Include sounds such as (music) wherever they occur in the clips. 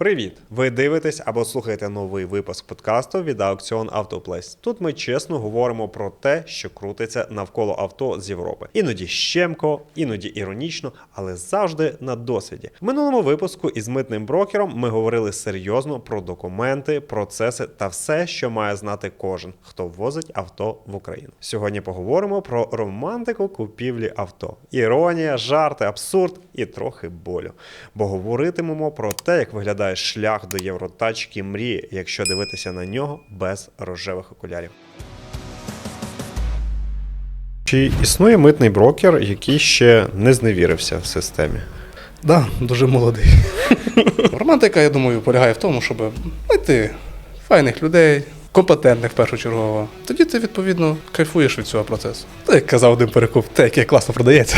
Привіт! Ви дивитесь або слухаєте новий випуск подкасту від Аукціон Автоплейс. Тут ми чесно говоримо про те, що крутиться навколо авто з Європи. Іноді щемко, іноді іронічно, але завжди на досвіді. В минулому випуску із митним брокером ми говорили серйозно про документи, процеси та все, що має знати кожен, хто ввозить авто в Україну. Сьогодні поговоримо про романтику купівлі авто. Іронія, жарти, абсурд і трохи болю. Бо говоритимемо про те, як виглядає шлях до євротачки мрії, якщо дивитися на нього без рожевих окулярів. Чи існує митний брокер, який ще не зневірився в системі? Да, дуже молодий. (laughs) Романтика, я думаю, полягає в тому, щоб знайти файних людей, компетентних чергу. Тоді ти, відповідно, кайфуєш від цього процесу. Та як казав один перекуп, те, яке класно продається.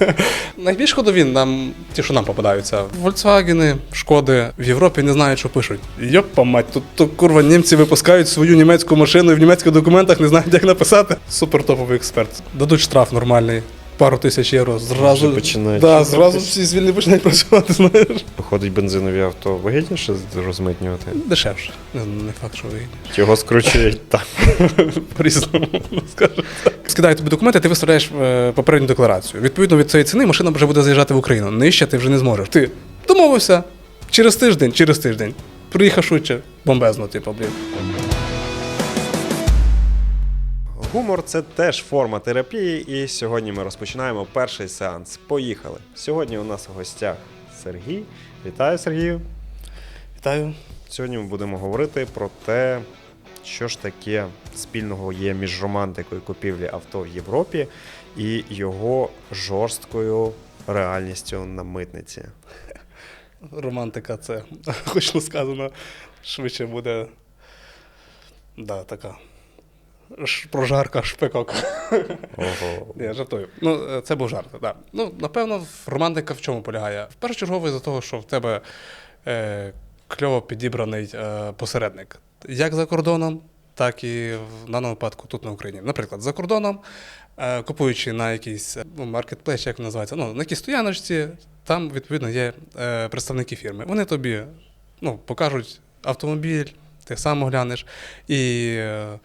(laughs) Найбільш ходові нам ті, що нам попадаються. Volkswagen, Шкоди в Європі не знають, що пишуть. Йопа мать, тут, тут курва німці випускають свою німецьку машину і в німецьких документах не знають, як написати. Супер топовий експерт. Дадуть штраф нормальний. Пару тисяч євро. Зразу, Вже починають да, зразу всі звільні починають працювати, знаєш. Виходить, бензинові авто вигідніше розмитнювати? Дешевше. Не, не факт, що вигідніше. Його скручують (laughs) так. По-різному скажемо так. Скидаю тобі документи, ти виставляєш е, попередню декларацію. Відповідно від цієї ціни машина вже буде заїжджати в Україну. Нижче ти вже не зможеш. Ти домовився через тиждень, через тиждень. Приїхав швидше, бомбезно, типу, блін. Гумор це теж форма терапії, і сьогодні ми розпочинаємо перший сеанс. Поїхали. Сьогодні у нас у гостях Сергій. Вітаю, Сергію. Вітаю. Сьогодні ми будемо говорити про те, що ж таке спільного є між романтикою купівлі авто в Європі і його жорсткою реальністю на митниці. Романтика це, (laughs) хочно сказано, швидше буде. Да, така. Прожарка, шпекока. Ого. (laughs) Я жартую. Ну, е, це був жарт, так. Да. Ну, напевно, романтика в чому полягає? В першочергово із-за того, що в тебе е, кльово підібраний е, посередник. Як за кордоном, так і в даному випадку тут на Україні. Наприклад, за кордоном, е, купуючи на якийсь е, ну, маркетплейс, як він називається, ну, на якійсь стояночці, там, відповідно, є е, представники фірми. Вони тобі ну, покажуть автомобіль, ти сам оглянеш. І е,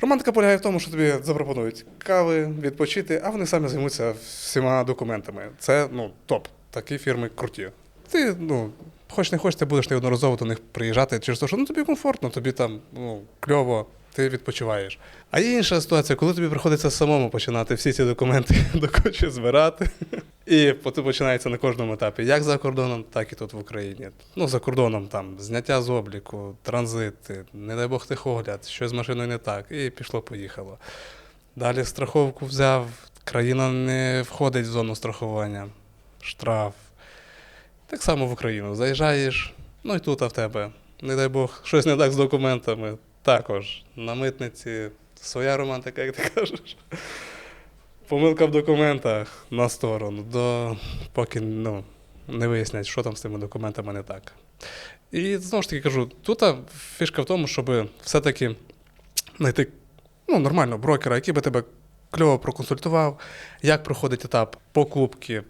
Романтика полягає в тому, що тобі запропонують кави, відпочити, а вони самі займуться всіма документами. Це ну, топ. Такі фірми круті. Ти, ну, хоч не хоч, ти будеш неодноразово до них приїжджати через те, що ну, тобі комфортно, тобі там ну, кльово, ти відпочиваєш. А є інша ситуація, коли тобі приходиться самому починати всі ці документи (laughs) до кучі збирати. І потім починається на кожному етапі, як за кордоном, так і тут в Україні. Ну, за кордоном там зняття з обліку, транзити, не дай Бог техогляд, щось з машиною не так, і пішло-поїхало. Далі страховку взяв, країна не входить в зону страхування, штраф. Так само в Україну. Заїжджаєш, ну і тут а в тебе, не дай Бог, щось не так з документами. Також на митниці своя романтика, як ти кажеш. Помилка в документах на сторону, до, поки ну, не вияснять, що там з тими документами не так. І знову ж таки кажу, тут фішка в тому, щоб все-таки знайти ну, нормального брокера, який би тебе кльово проконсультував, як проходить етап покупки,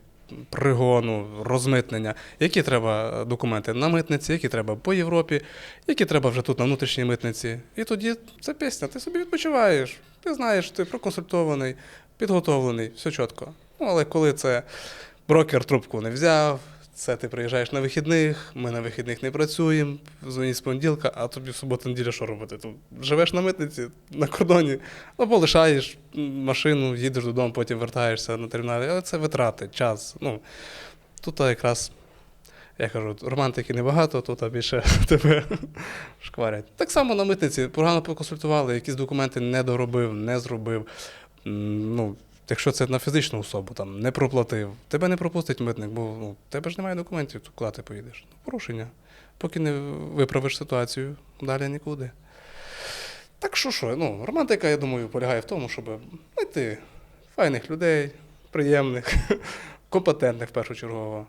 пригону, розмитнення, які треба документи на митниці, які треба по Європі, які треба вже тут на внутрішній митниці. І тоді це пісня, ти собі відпочиваєш, ти знаєш, ти проконсультований, підготовлений, все чітко. Ну, але коли це брокер трубку не взяв, це ти приїжджаєш на вихідних, ми на вихідних не працюємо, дзвонить з понеділка, а тобі в суботу неділя що робити? Тут живеш на митниці, на кордоні, ну полишаєш машину, їдеш додому, потім вертаєшся на терміналі. Але це витрати, час. Ну, тут якраз, я кажу, романтики небагато, тут більше (laughs) тебе шкварять. Так само на митниці погано поконсультували, якісь документи не доробив, не зробив. Ну, Якщо це на фізичну особу, там не проплатив, тебе не пропустить митник, бо ну, тебе ж немає документів, то куди ти поїдеш? Ну, порушення. Поки не виправиш ситуацію, далі нікуди. Так що що, ну, романтика, я думаю, полягає в тому, щоб знайти файних людей, приємних, (laughs) компетентних чергу,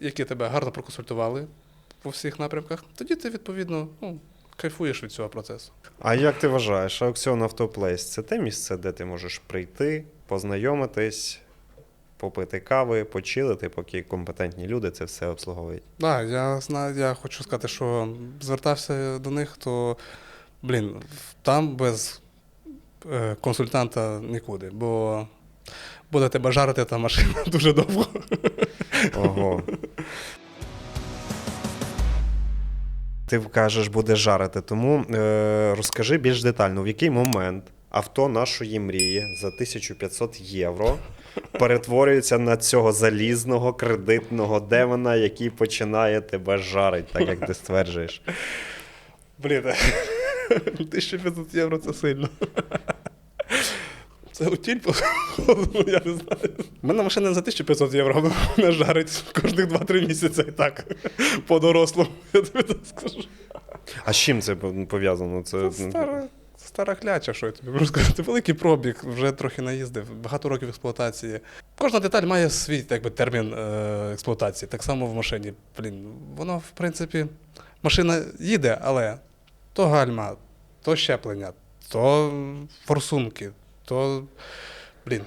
які тебе гарно проконсультували по всіх напрямках. Тоді ти, відповідно, ну, кайфуєш від цього процесу. А як ти вважаєш, аукціон Автоплейс це те місце, де ти можеш прийти, познайомитись, попити кави, почилити, поки компетентні люди це все обслуговують. Так, я знаю, я хочу сказати, що звертався до них, то блін, там без е, консультанта нікуди, бо буде тебе жарити та машина (laughs) дуже довго. Ого. Ти кажеш, буде жарити. Тому е, розкажи більш детально, в який момент авто нашої мрії за 1500 євро перетворюється на цього залізного кредитного демона, який починає тебе жарити, так як ти стверджуєш. Блін, (laughs) 1500 євро це сильно. Це утіль, походу, я не знаю. У мене машина за 1500 євро, вона жарить кожних 2-3 місяці і так. По-дорослому, я тобі так скажу. А з чим це пов'язано? Це Це стара, стара кляча, що я тобі можу сказати. Великий пробіг, вже трохи наїздив, багато років експлуатації. Кожна деталь має свій так би, термін е, експлуатації. Так само в машині. Блін, воно, в принципі, машина їде, але то гальма, то щеплення, то форсунки, то. Блін.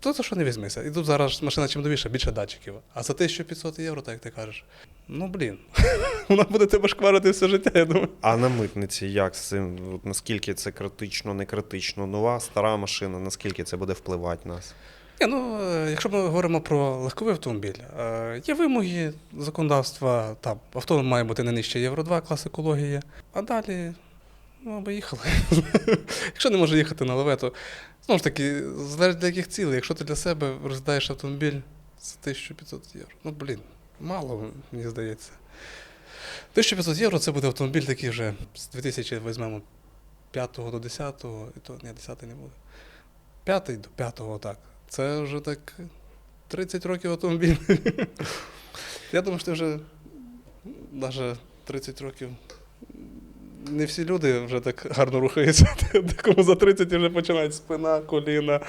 То за що не візьмися. І тут зараз машина чим новіша, більше датчиків. А за 1500 євро, так як ти кажеш. Ну блін. (laughs) Вона буде тебе шкварити все життя, я думаю. А на митниці як з цим? От наскільки це критично, не критично? Нова, стара машина, наскільки це буде впливати на нас? Ні, ну, е, якщо ми говоримо про легковий автомобіль, е, є вимоги законодавства, там авто має бути не нижче Євро 2 клас екології, а далі, ну, аби їхали. (laughs) якщо не може їхати на леве, то знову ж таки, залежить для яких цілей. Якщо ти для себе розглядаєш автомобіль за 1500 євро. Ну, блін, мало, мені здається. 1500 євро це буде автомобіль такий вже з 2000 візьмемо 5 до 10, і то ні, 10 не буде. 5 до 5, так. Це вже так 30 років автомобіль. (laughs) Я думаю, що вже навіть 30 років. Не всі люди вже так гарно рухаються. (laughs) Декому за 30 вже починають спина, коліна.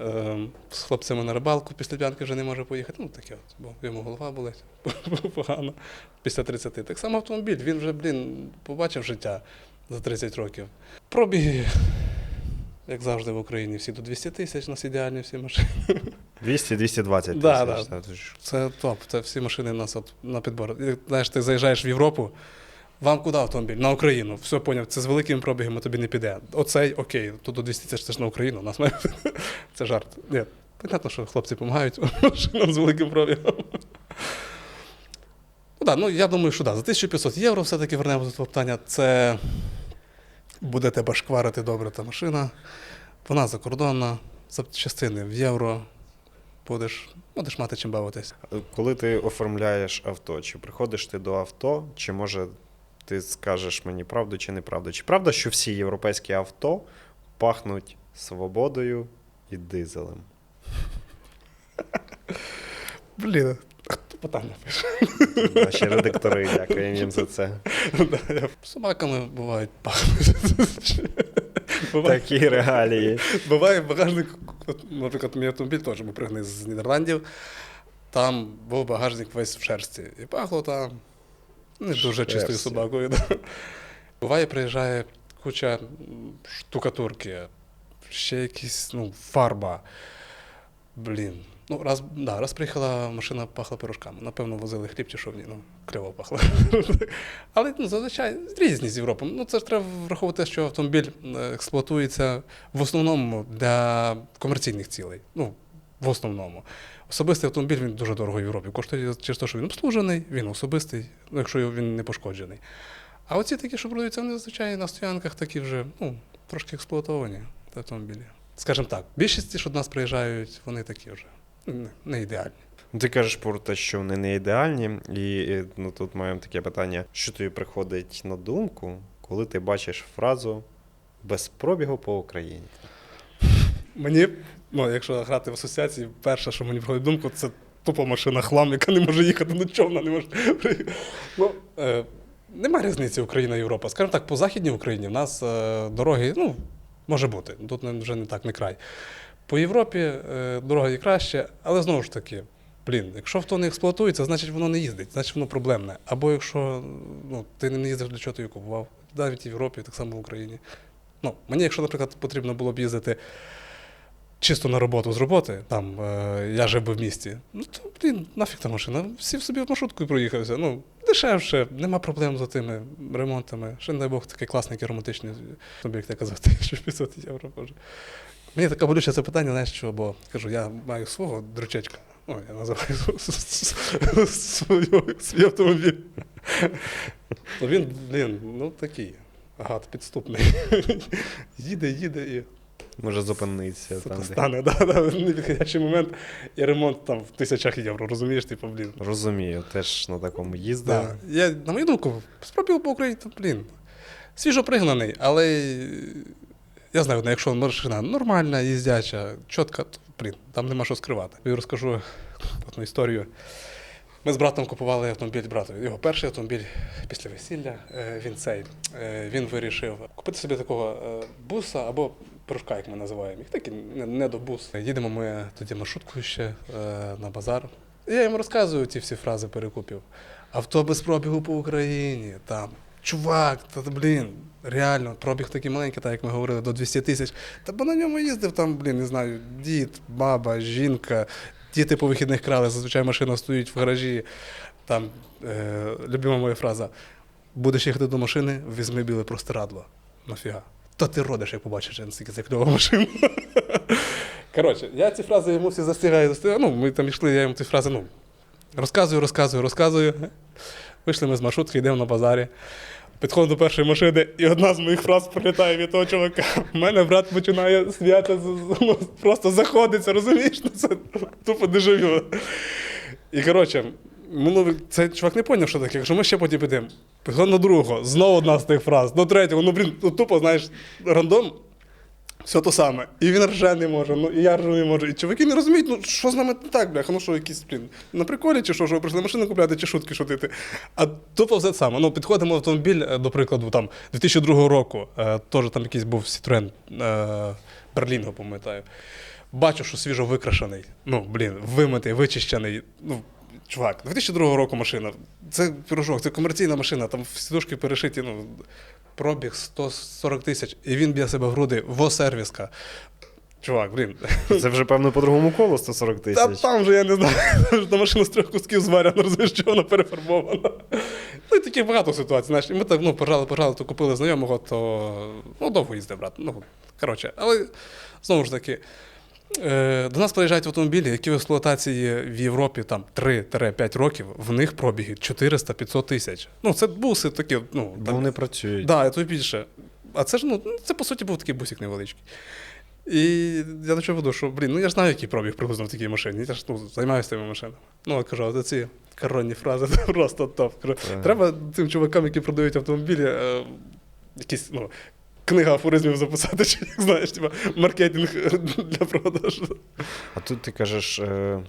Ем, З хлопцями на рибалку після п'янки вже не може поїхати. Ну таке от, бо йому голова болить (laughs) погано після 30. Так само автомобіль, він вже, блін, побачив життя за 30 років. Пробіги, як завжди в Україні, всі до 200 тисяч, у нас ідеальні всі машини. 200-220 (laughs) тисяч. Да, да. Це топ, це всі машини у нас от на підбор. Знаєш, ти заїжджаєш в Європу, вам куди автомобіль? На Україну. Все поняв, це з великими пробігами тобі не піде. Оцей окей, тут до 200 це ж на Україну, у нас має. (laughs) Це жарт. Ні, понятно, що хлопці допомагають (laughs) з великим пробігом. Ну, да, ну я думаю, що да, за 1500 євро все-таки вернемо до питання. Це буде тебе шкварити добре та машина. Вона закордонна, запчастини в євро. Будеш, будеш мати чим бавитись. Коли ти оформляєш авто, чи приходиш ти до авто, чи може ти скажеш мені правду чи неправду? Чи правда, що всі європейські авто пахнуть свободою і дизелем? Блін, хто питання пише? Наші редактори, дякуємо їм за це. Собаками бувають пахнуть. Буває, Такі реалії. буває багажник, наприклад, мій автомобіль теж був пригнаний з Нідерландів. Там був багажник весь в шерсті. І пахло там не дуже чистою собакою. Да. Буває, приїжджає куча штукатурки, ще якісь, ну, фарба. Блін. Ну, раз, да, раз приїхала машина, пахла пирожками. Напевно, возили хліб чи що в ній, ну, кльово пахло. (laughs) Але ну, зазвичай різні з Європи. Ну, це ж треба враховувати, що автомобіль експлуатується в основному для комерційних цілей. Ну, в основному. Особистий автомобіль він дуже дорого в Європі. Коштує через те, що він обслужений, він особистий, ну, якщо він не пошкоджений. А оці такі, що продаються, вони зазвичай на стоянках такі вже ну, трошки експлуатовані автомобілі. Скажімо так, більшість, що до нас приїжджають, вони такі вже не, ідеальні. Ти кажеш про те, що вони не ідеальні, і, ну, тут маємо таке питання: що тобі приходить на думку, коли ти бачиш фразу без пробігу по Україні? Мені, ну, якщо грати в асоціації, перше, що мені приходить думку, це тупо машина хлам, яка не може їхати, ну чого вона не може. Ну, е, немає різниці Україна Європа. Скажімо так, по Західній Україні в нас е, дороги, ну, може бути, тут вже не так не край. По Європі е, дорога є краще, але знову ж таки, блін, якщо авто не експлуатується, значить воно не їздить, значить воно проблемне. Або якщо ну, ти не їздиш, для чого ти її купував, навіть в Європі, так само в Україні. Ну, мені, якщо, наприклад, потрібно було б їздити чисто на роботу з роботи, там е, я жив би в місті. Ну то блін, нафіг та машина. Сів собі в маршрутку і проїхався. Ну, дешевше, нема проблем з тими ремонтами. Ще не дай Бог такий класний, який романтичний автомобіль, як ти казав, 1500 євро. Боже. Мені таке болюче це питання, знаєш що, бо кажу, я маю свого дручечка. Ну, я називаю свій автомобіль. Він, блін, ну такий. Гад підступний. їде, їде і Може зупинитися там. де. стане, да, да, непідходящий момент, і ремонт там в тисячах євро, розумієш, типу, блін. Розумію, теж на такому їздив. Да. Я, на мою думку, спробував по Україні, то, блін, свіжо пригнаний, але я знаю, ну, якщо машина нормальна, їздяча, чітка, то, блін, там нема що скривати. Я розкажу одну історію. Ми з братом купували автомобіль братові. Його перший автомобіль після весілля. е, Він цей. е, Він вирішив купити собі такого е, буса або пирожка, як ми називаємо їх. Такий не- недобус. Їдемо ми тоді маршруткою ще е, на базар. Я йому розказую ці всі фрази перекупів. Авто без пробігу по Україні. Там. Чувак, та блін, реально, пробіг такий маленький, так як ми говорили, до 200 тисяч. Та бо на ньому їздив там, блін, не знаю, дід, баба, жінка. Діти по вихідних крали, зазвичай машина стоїть в гаражі. Там е, любима моя фраза: будеш їхати до машини, візьми біле простирадло. Нафіга. Та ти родиш, як побачиш, наскільки це кльова машина. (laughs) Коротше, я ці фрази йому всі застигаю, застигаю. Ну, ми там йшли, я йому ці фрази, ну, розказую, розказую, розказую. Вийшли ми з маршрутки, йдемо на базарі. Підходимо до першої машини, і одна з моїх фраз прилітає від того чувака. У мене брат починає сміятися, ну, просто заходиться, розумієш? Ну, це тупо дежавю. І коротше, ну, цей чувак не зрозумів, що таке. Якщо ми ще потім підемо. Підходимо до другого, знову одна з тих фраз, до третього, ну блін, ну, тупо, знаєш, рандом. Все то саме. І він рже не може, ну і я ржу не можу. І чуваки не розуміють, ну що з нами не так, бляха, ну що, якісь, блін, на приколі, чи що, що ви прийшли машину купляти, чи шутки шутити. А тупо все саме. Ну, підходимо в автомобіль, е, до прикладу, там 2002 року, е, теж там якийсь був Citroen е, Берлінго, пам'ятаю. Бачу, що свіжо викрашений. Ну, блін, вимитий, вичищений. Ну, чувак, 2002 року машина. Це пірожок, це комерційна машина, там сідушки перешиті, ну, пробіг 140 тисяч, і він б'є себе в груди, во-сервіска. Чувак, блін. Це вже, певно, по другому колу 140 Та тисяч. там же я не знаю, (laughs) та машина з трьох кусків зварена, розумієш, що вона перефарбована. Ну і таких багато ситуацій. Знаєш, і ми так, ну, пожали, пожали, то купили знайомого, то ну, довго їздив, брат. Ну, коротше, але знову ж таки. Е, До нас приїжджають автомобілі, які в експлуатації в Європі там 3-5 років, в них пробіги 400-500 тисяч. Ну, це буси такі, ну, Бо там, вони працюють. Да, то більше. А це ж, ну, це по суті був такий бусик невеличкий. І я до чого веду, що, блін, ну я ж знаю, який пробіг приблизно в такій машині. Я ж ну, займаюся тими машинами. Ну, от кажу, от ці коронні фрази (laughs) це просто топ. Кажу, Треба тим чувакам, які продають автомобілі, е, якісь, ну, книга афоризмів записати, (laughs) чи як знаєш, типа, маркетинг для продажу. А тут ти кажеш. е,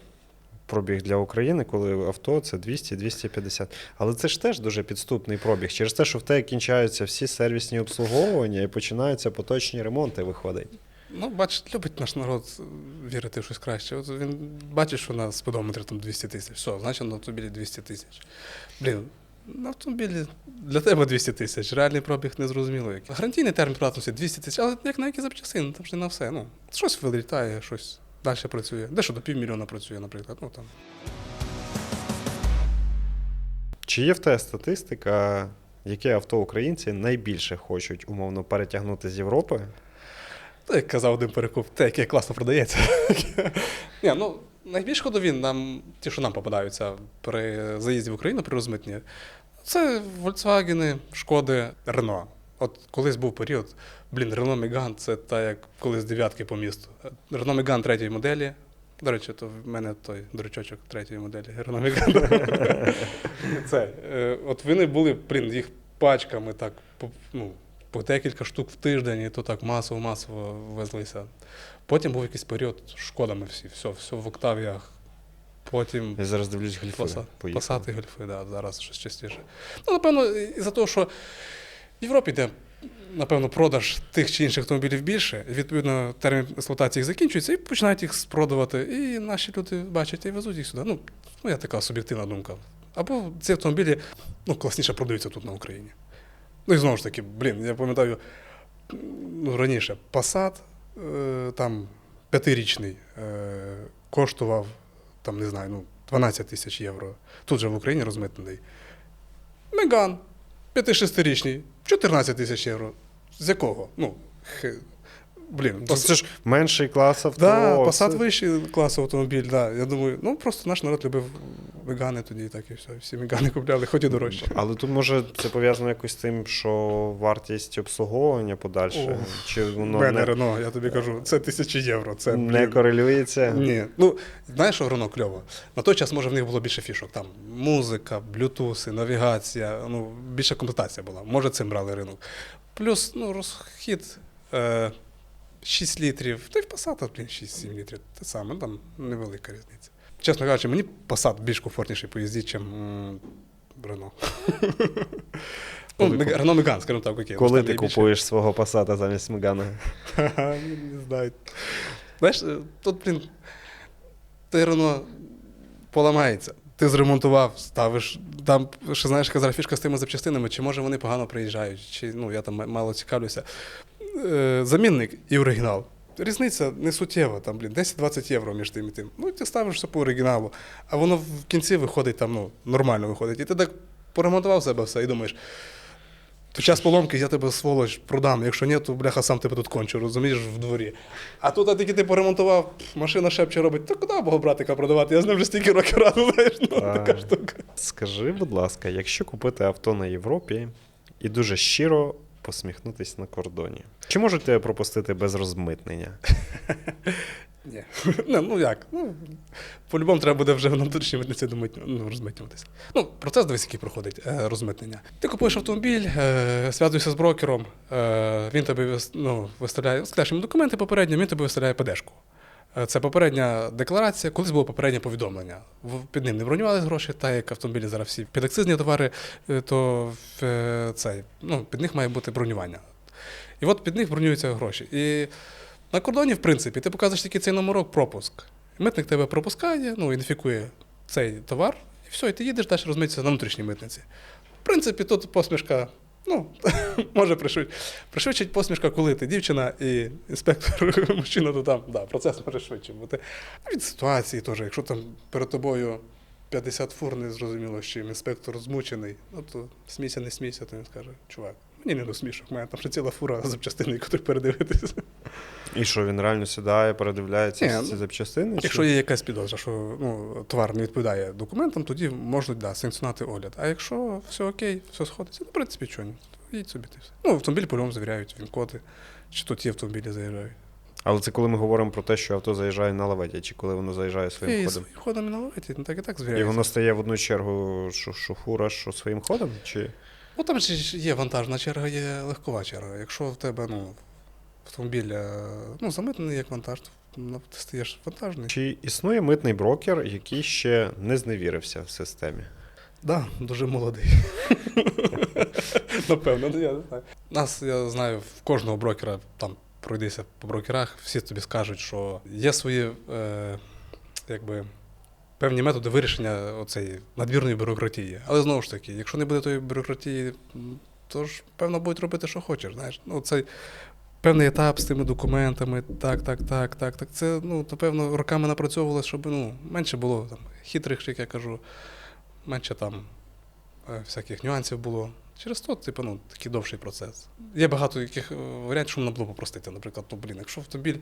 Пробіг для України, коли авто це 200-250. Але це ж теж дуже підступний пробіг. Через те, що в тебе кінчаються всі сервісні обслуговування і починаються поточні ремонти виходить. Ну, бач, любить наш народ вірити в щось краще. От він бачить, що на спидометрі там 200 тисяч. Все, значить на автомобілі 200 тисяч. Блін, на автомобілі для тебе 200 тисяч. Реальний пробіг не зрозуміло. який. Гарантійний термін придатності 200 тисяч, але як на які запчасини, там ж не на все. Ну, щось вилітає, щось далі працює. Дещо до півмільйона працює, наприклад. Ну, там. Чи є в тебе статистика, яке авто українці найбільше хочуть умовно перетягнути з Європи? Та, як казав один перекуп, те, яке класно продається. (laughs) Ні, ну, найбільш ходові нам, ті, що нам попадаються при заїзді в Україну при розмитні, це Volkswagen, Шкоди, Renault. От колись був період, блін, Renault Megane це та як колись дев'ятки по місту. Renault Megane третьої моделі. До речі, то в мене той дурачочок третьої моделі. Renault (laughs) Megane. Це, е, от вони були, блін, їх пачками так, ну, по декілька штук в тиждень, і то так масово-масово везлися. Потім був якийсь період з шкодами всі, все, все в Октавіях. Потім Я зараз дивлюсь гольфи. Паса- Пасати гольфи, да, зараз щось частіше. Ну, напевно, із-за того, що в Європі йде, напевно, продаж тих чи інших автомобілів більше, відповідно, термін експлуатації їх закінчується, і починають їх спродувати. І наші люди бачать і везуть їх сюди. Ну, моя така суб'єктивна думка. Або ці автомобілі ну, класніше продаються тут на Україні. Ну і знову ж таки, блін, я пам'ятаю, ну, раніше Passat, е, там п'ятирічний е, коштував там, не знаю, ну, 12 тисяч євро. Тут же в Україні розмитнений. Меган, 5-6-річний, 14 тисяч євро. З якого? Ну, блін, Ну, Це ж менший клас авто. Да, це- вищий клас автомобіль, да. Я думаю, ну просто наш народ любив вегани тоді, так і все. Всі вегани купляли, хоч і дорожче. Але тут може це пов'язано якось з тим, що вартість обслуговування подальше, Уф, чи воно Мене не, Рено, я тобі кажу, це тисячі євро. Це, не блін, корелюється. Ні. Ну, знаєш, що Рено кльово? На той час, може, в них було більше фішок. Там музика, блютуси, навігація, ну, більша комплектація була. Може, цим брали ринок. Плюс, ну, розхід е, 6 літрів. Та й в Passat, блін, 6-7 літрів. Те саме, там невелика різниця. Чесно кажучи, мені Passat більш комфортніший по їзді, ніж Рено. (laughs) Ну, Рено Меган, скажімо так, окей. Коли ти купуєш свого Passat замість Мегана? (laughs) Не знаю. Знаєш, е, тут, блін, ти рано поламається. Ти зремонтував, ставиш. Там, ще знаєш, яка фішка з тими запчастинами, чи може вони погано приїжджають, чи ну, я там мало цікавлюся. Е, замінник і оригінал. Різниця не суттєва, там, блін, 10-20 євро між тим і тим. Ну, ти ставиш все по оригіналу, а воно в кінці виходить там, ну, нормально виходить. І ти так поремонтував себе все і думаєш, то час поломки я тебе сволоч продам. Якщо ні, то бляха сам тебе тут кончу, розумієш, в дворі. А тут а тільки ти поремонтував, машина шепче робить, то куди мого братика продавати? Я з ним вже стільки років разом, знаєш, ну Так. така штука. Скажи, будь ласка, якщо купити авто на Європі і дуже щиро посміхнутись на кордоні, чи можуть тебе пропустити без розмитнення? (laughs) Ні. Ну, як? Ну, по-любому треба буде вже на внутрішній митниці ну, розмитнюватися. Ну, процес дивись, який проходить е, розмитнення. Ти купуєш автомобіль, е, зв'язуєшся з брокером, е, він тобі ну, виставляє, скажеш йому документи попередньо, він тобі виставляє ПДшку. Е, Це попередня декларація, колись було попереднє повідомлення. Під ним не бронювали гроші, так як автомобілі зараз всі підакцизні товари, е, то е, цей, ну, під них має бути бронювання. І от під них бронюються гроші. І на кордоні, в принципі, ти показуєш тільки цей номерок пропуск. Митник тебе пропускає, ну, ідентифікує цей товар, і все, і ти їдеш далі розмитися на внутрішній митниці. В принципі, тут посмішка, ну, (laughs) може пришвидшить. Пришвидшить посмішка, коли ти дівчина і інспектор (laughs) мужчина, то там, да, процес може швидше бути. Від ситуації теж, якщо там перед тобою 50 фур, не зрозуміло, з чим інспектор змучений, ну то смійся, не смійся, то він скаже, чувак, мені не до смішок, мене там ще ціла фура запчастини, (laughs) яку передивитися. І що він реально сідає, передивляється Ні, ну, ці запчастини? Якщо чи- є якась підозра, що ну, товар не відповідає документам, тоді можуть да, санкціонувати огляд. А якщо все окей, все сходиться, ну, в принципі, чого ні. Їдь собі ти все. Ну, автомобіль по-любому завіряють, він-коди, чи тут є автомобілі заїжджають. Але це коли ми говоримо про те, що авто заїжджає на лаветі, чи коли воно заїжджає своїм І ходом? своїм ходом і на лаветі, ну так і так І воно стає в одну чергу, що, що фура, що своїм ходом? Чи... Ну там ж є вантажна черга, є легкова черга. Якщо в тебе ну, автомобіль е, ну, замитнений як вантаж, ти стаєш вантажний. чи існує митний брокер, який ще не зневірився в системі? Да, дуже молодий. (laughs) Напевно, ну, я не знаю. Нас, я знаю, в кожного брокера, там пройдися по брокерах, всі тобі скажуть, що є свої е, якби, певні методи вирішення оцеї надмірної бюрократії. Але знову ж таки, якщо не буде тої бюрократії, то ж, певно, будуть робити, що хочеш. Знаєш. Ну, цей певний етап з тими документами, так, так, так, так, так. Це, ну, напевно, роками напрацьовувалося, щоб ну, менше було там, хитрих, як я кажу менше там е, всяких нюансів було. Через то, типу, ну, такий довший процес. Є багато яких е, варіантів, що можна було попростити. Наприклад, то, блін, якщо автомобіль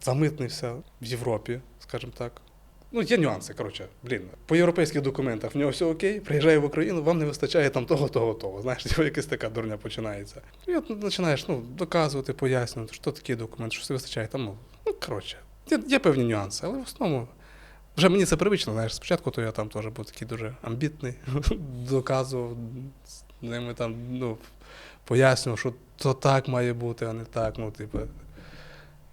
замитнився в Європі, скажімо так. Ну, є нюанси, коротше, блін, по європейських документах в нього все окей, приїжджає в Україну, вам не вистачає там того, того, того. Знаєш, типу, якась така дурня починається. І от починаєш ну, доказувати, пояснювати, що такий документ, що все вистачає там. Ну, ну коротше, є, є певні нюанси, але в основному вже мені це привично, знаєш, спочатку то я там теж був такий дуже амбітний, (laughs) доказував з ними там, ну, пояснював, що то так має бути, а не так. Ну, типу.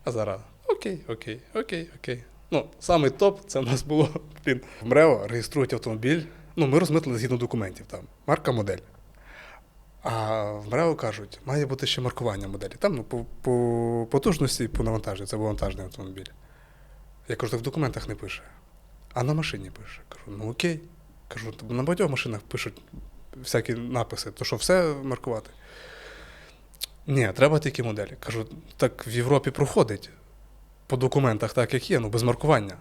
А зараз окей, окей, окей, окей. Ну, самий топ це в нас було. (laughs) Блін, в МРЕО реєструють автомобіль. Ну, ми розмитили згідно документів там, марка, модель. А в МРЕО кажуть, має бути ще маркування моделі. Там ну, по, по потужності, по навантаженню, це вантажний автомобіль. Я кажу, так в документах не пише. А на машині пише. Кажу, ну окей. Кажу, на багатьох машинах пишуть всякі написи, то що все маркувати. Ні, треба тільки моделі. Кажу, так в Європі проходить. По документах так, як є, ну без маркування.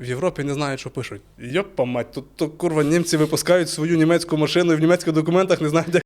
В Європі не знають, що пишуть. Йопа мать, тут то, курва, німці випускають свою німецьку машину і в німецьких документах не знають, як